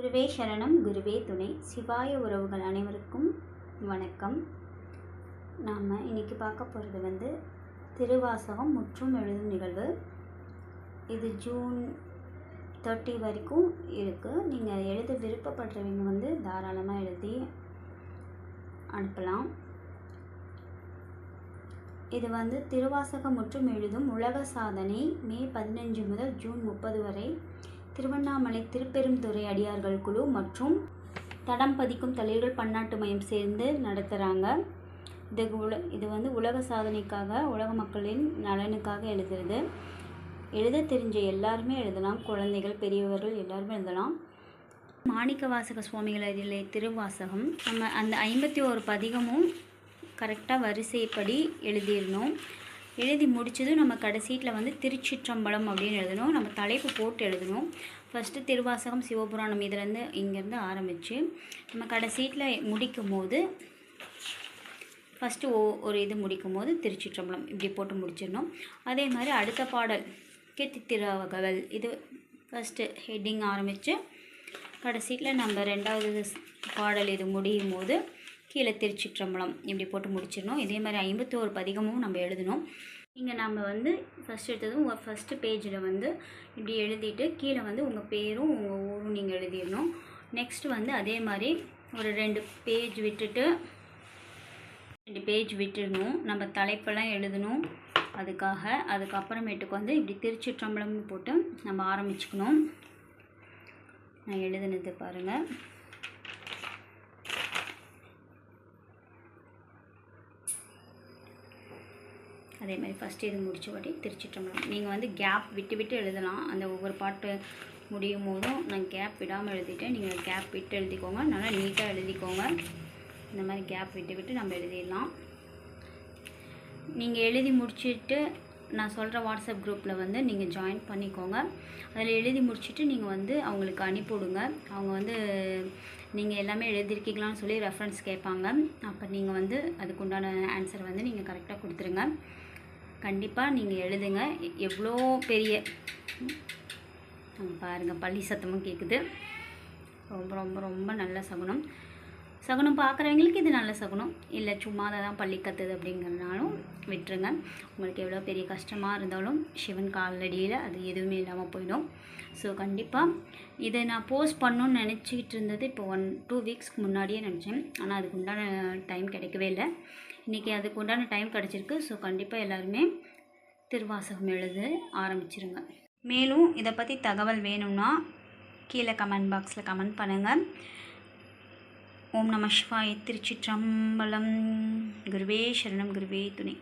குருவே சரணம். குருவே துணை. சிவாய உறவுகள் அனைவருக்கும் வணக்கம். நாம் இன்னைக்கு பார்க்க போகிறது வந்து திருவாசகம் முற்றும் எழுதும் நிகழ்வு. இது ஜூன் தேர்ட்டி வரைக்கும் இருக்குது நீங்கள் எழுத விருப்பப்படுறவங்க வந்து தாராளமாக எழுதி அனுப்பலாம். இது வந்து திருவாசகம் முற்றும் எழுதும் உலக சாதனை மே பதினஞ்சு முதல் ஜூன் முப்பது வரை. திருவண்ணாமலை திருப்பெருந்துறை அடியார்கள் குழு மற்றும் தடம் பதிக்கும் தலைவர்கள் பன்னாட்டு மையம் சேர்ந்து நடத்துகிறாங்க இது உல இது வந்து உலக சாதனைக்காக உலக மக்களின் நலனுக்காக எழுதுறது. எழுத தெரிஞ்ச எல்லாருமே எழுதலாம். குழந்தைகள் பெரியவர்கள் எல்லாருமே எழுதலாம். மாணிக்க வாசக சுவாமிகள் அருளை திருவாசகம். நம்ம அந்த ஐம்பத்தி ஒரு பதிகமும் கரெக்டாக வரிசைப்படி எழுதிடணும் எழுதி முடிச்சதும் நம்ம கடைசீட்டில் வந்து திருச்சிற்றம்பலம் அப்படின்னு எழுதணும். நம்ம தலைப்பு போட்டு எழுதணும். ஃபஸ்ட்டு திருவாசகம் சிவபுராணம் இதுலேருந்து இங்கேருந்து ஆரம்பித்து நம்ம கடைசீட்டில் முடிக்கும் போது ஃபஸ்ட்டு ஓ ஒரு இது முடிக்கும் போது திருச்சிற்றம்பலம் இப்படி போட்டு முடிச்சிடணும். அதே மாதிரி அடுத்த பாடல் கீர்த்தி திருவகவல் இது ஃபஸ்ட்டு ஹெட்டிங் ஆரம்பித்து கடைசியில் நம்ம ரெண்டாவது பாடல் இது முடியும் போது கீழே திருச்சிற்றம்பலம் இப்படி போட்டு முடிச்சிடணும். இதே மாதிரி ஐம்பத்தோரு பதிகமும் நம்ம எழுதணும். இங்கே நம்ம வந்து ஃபஸ்ட் எடுத்ததும் உங்கள் ஃபஸ்ட்டு பேஜில் வந்து இப்படி எழுதிட்டு கீழே வந்து உங்கள் பேரும் உங்கள் ஊரும் நீங்கள் எழுதிடணும். நெக்ஸ்ட் வந்து அதே மாதிரி ஒரு ரெண்டு பேஜ் விட்டுட்டு ரெண்டு பேஜ் விட்டுடணும். நம்ம தலைப்பெல்லாம் எழுதணும் அதுக்காக. அதுக்கப்புறமேட்டுக்கு வந்து இப்படி திருச்சிற்றம்பலம் போட்டு நம்ம ஆரம்பிச்சுக்கணும். நான் எழுதுனது பாருங்கள் அதே மாதிரி ஃபஸ்ட்டு இது முடிச்ச திருச்சிட்டம்பலம் நீங்கள் வந்து கேப் விட்டு விட்டு எழுதலாம். அந்த ஒவ்வொரு பாட்டு முடியும் போதும் நான் கேப் விடாமல் எழுதிட்டேன். நீங்கள் கேப் விட்டு எழுதிக்கோங்க. நல்லா நீட்டாக எழுதிக்கோங்க. இந்த மாதிரி கேப் விட்டு விட்டு நம்ம எழுதிடலாம். நீங்கள் எழுதி முடிச்சுட்டு நான் சொல்கிற வாட்ஸ்அப் குரூப்பில் வந்து நீங்கள் ஜாயின் பண்ணிக்கோங்க. அதில் எழுதி முடிச்சுட்டு நீங்கள் வந்து அவங்களுக்கு அனுப்பிவிடுங்க. அவங்க வந்து நீங்கள் எல்லாமே எழுதியிருக்கீங்களான்னு சொல்லி ரெஃபரன்ஸ் கேட்பாங்க. அப்போ நீங்கள் வந்து அதுக்குண்டான ஆன்சர் வந்து நீங்கள் கரெக்டாக கொடுத்துருங்க. கண்டிப்பாக நீங்கள் எழுதுங்க. எவ்வளோ பெரிய பாருங்கள் பள்ளி சத்தமும் கேட்குது ரொம்ப ரொம்ப ரொம்ப நல்ல சகுனம். சகுனம் பார்க்குறவங்களுக்கு இது நல்ல சகுனம். இல்லை சும்மா தான் பள்ளி கத்துது அப்படிங்கிறனாலும் விட்டுருங்க. உங்களுக்கு எவ்வளோ பெரிய கஷ்டமாக இருந்தாலும் சிவன் காலடியில் அது எதுவுமே இல்லாமல் போயிடும். ஸோ கண்டிப்பாக இதை நான் போஸ்ட் பண்ணணும்னு நினச்சிக்கிட்டு இருந்தது இப்போ ஒன் டூ வீக்ஸ்க்கு முன்னாடியே நினச்சேன். ஆனால் அதுக்கு உண்டான டைம் கிடைக்கவே இல்லை. இன்றைக்கி அதுக்கு உண்டான டைம் கிடச்சிருக்கு. ஸோ கண்டிப்பாக எல்லாருமே திருவாசகம் எழுத ஆரம்பிச்சிருங்க. மேலும் இதை பற்றி தகவல் வேணும்னா கீழே கமெண்ட் பாக்ஸில் கமெண்ட் பண்ணுங்கள் ஓம் நம சிவாய திருச்சிற்றம்பலம். குருவே சரணம் குருவே துணை.